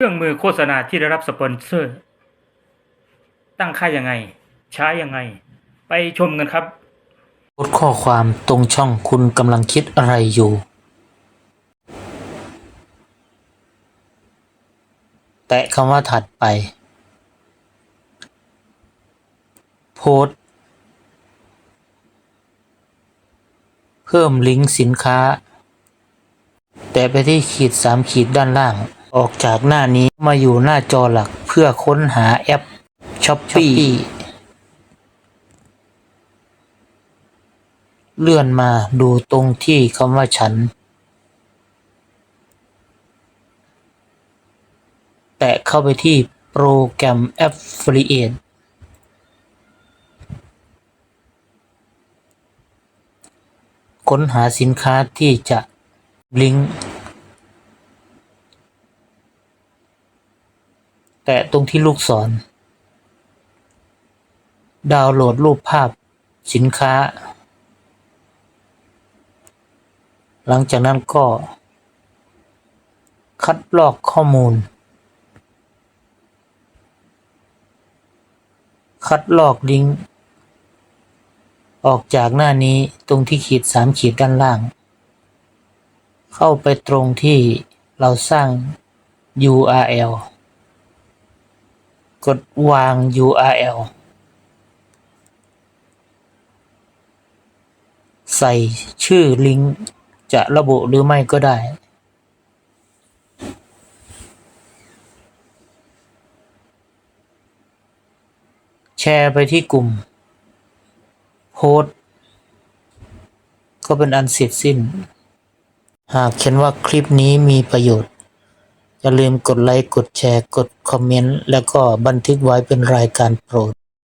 เครื่องมือโฆษณาที่ได้รับสปอนเซอร์ ตั้งค่ายังไง ใช้ยังไง ไปชมกันครับโพสข้อความตรงช่องคุณกำลังคิดอะไรอยู่ แตะคำว่าถัดไป โพสเพิ่มลิงก์สินค้า แตะไปที่ขีดสามขีดด้านล่าง ออกจากหน้านี้มาอยู่หน้าจอหลักเพื่อค้นหาแอปช้อปปี้เลื่อนมาดูตรงที่คำว่าฉัน แตะเข้าไปที่โปรแกรม Affiliate ค้นหาสินค้าที่จะลิงก์ แตะตรงที่ลูกศร ดาวน์โหลดรูปภาพสินค้า หลังจากนั้นก็ คัดลอกข้อมูล คัดลอกลิงก์ออกจากหน้านี้ตรงที่ขีดสามขีดด้านล่าง เข้าไปตรงที่เราสร้าง URL กดวาง URL ใส่ชื่อลิงก์จะระบุหรือไม่ก็ได้ แชร์ไปที่กลุ่ม โพสก็เป็นอันเสร็จสิ้น หากเห็นว่าคลิปนี้มีประโยชน์ อย่าลืมกดไลค์ กดแชร์ กดคอมเมนต์ แล้วก็บันทึกไว้เป็นรายการโปรด